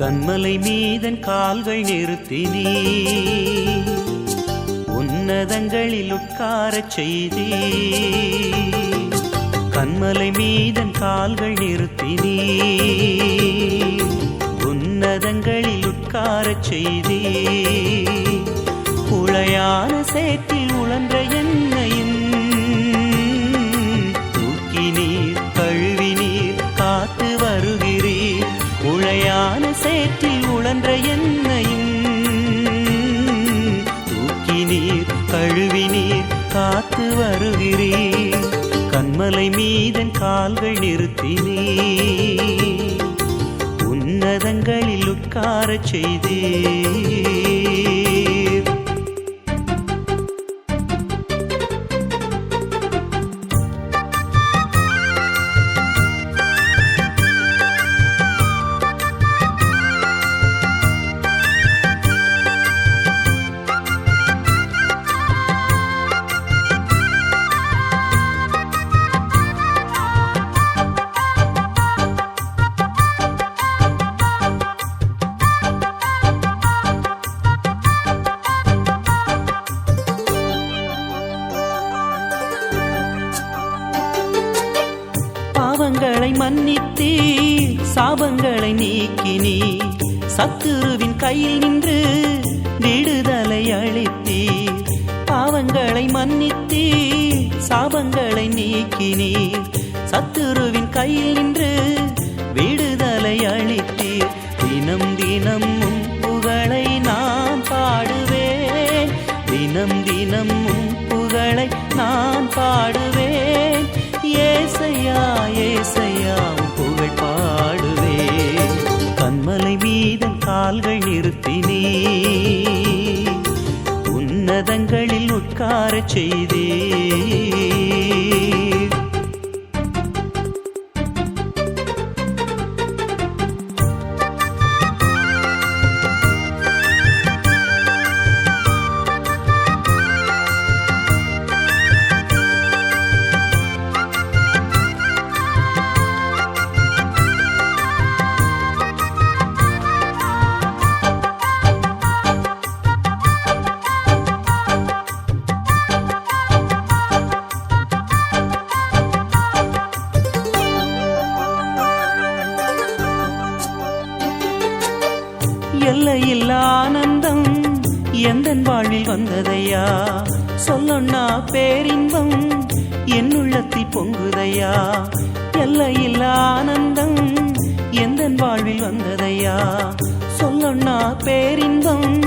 கண்மலை மீதன் கால்கள் நிறுத்தினீ. உன்னதங்களில் உட்காரச் செய்தி. கண்மலை மீதன் கால்கள் நிறுத்தினீ. உன்னதங்களில் உட்காரச் செய்தி. உளையான சேற்றில் உழன்ற சேற்றில் உழன்ற என்னையும் தூக்கி நீர் கழுவி நீர் காத்து வருகிறீர். கண்மலை மீதன் கால்கள் நிறுத்தினே உன்னதங்களில் உட்காரச் செய்தீர். பாவங்களை மன்னித்தீ சாபங்களை நீக்கினீ சத்துருவின் கையில் நின்று விடுதலை அளித்தீ பாவங்களை மன்னித்தீ சாபங்களை நீக்கினீ சத்துருவின் கையில் நின்று விடுதலை அளித்தீர். தினம் தினம் புகழை நான் பாடுவேன். தினம் தினம் ஏசையா ஏசையா புகழ் பாடுவே. கண்மலை மீதன் கால்கள் நிறுத்தினே. உன்னதங்களில் உட்காரச் செய்தே. எல்லையில் ஆனந்தம். எந்தன் வாழ்வில் வந்ததையா? சொல்லொன்னா பேரின்பம். என் உள்ளத்தில் பொங்குதையா? எல்லையில் ஆனந்தம். எந்தன் வாழ்வில் வந்ததையா? சொல்லொன்னா பேரின்பம்.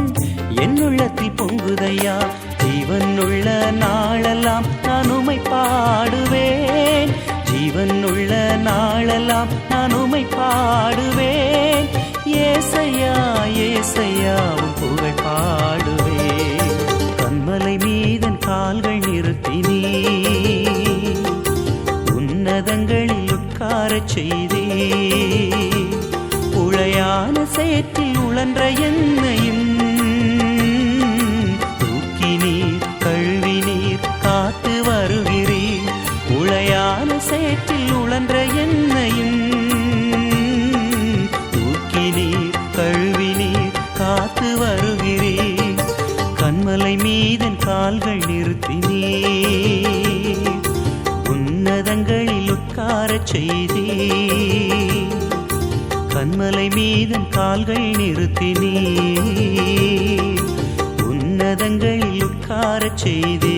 என் உள்ளத்தில் பொங்குதையா? ஜீவன் உள்ள நாளெல்லாம் நான் உமை பாடுவேன். ஜீவன் உள்ள நாளெல்லாம் நான் உமை பாடுவேன். உட்காரச் செய்தே உளையான சேற்றில் உழன்ற என்னையும் தூக்கி நீர் கழுவி நீர் காத்து வருகிறீர் உளையான சேற்றில் உழன்ற என்னையும் தூக்கி நீர் கழுவி நீர் காத்து வருகிறீர் கண்மலை மீதன் கால்கள் நிறுத்தினீ உன்னதங்களில் உட்காரச் செய்தே கண்மலை மீதன் கால்கள் நிறுத்தினே உன்னதங்களில் உட்காரச் செய்தே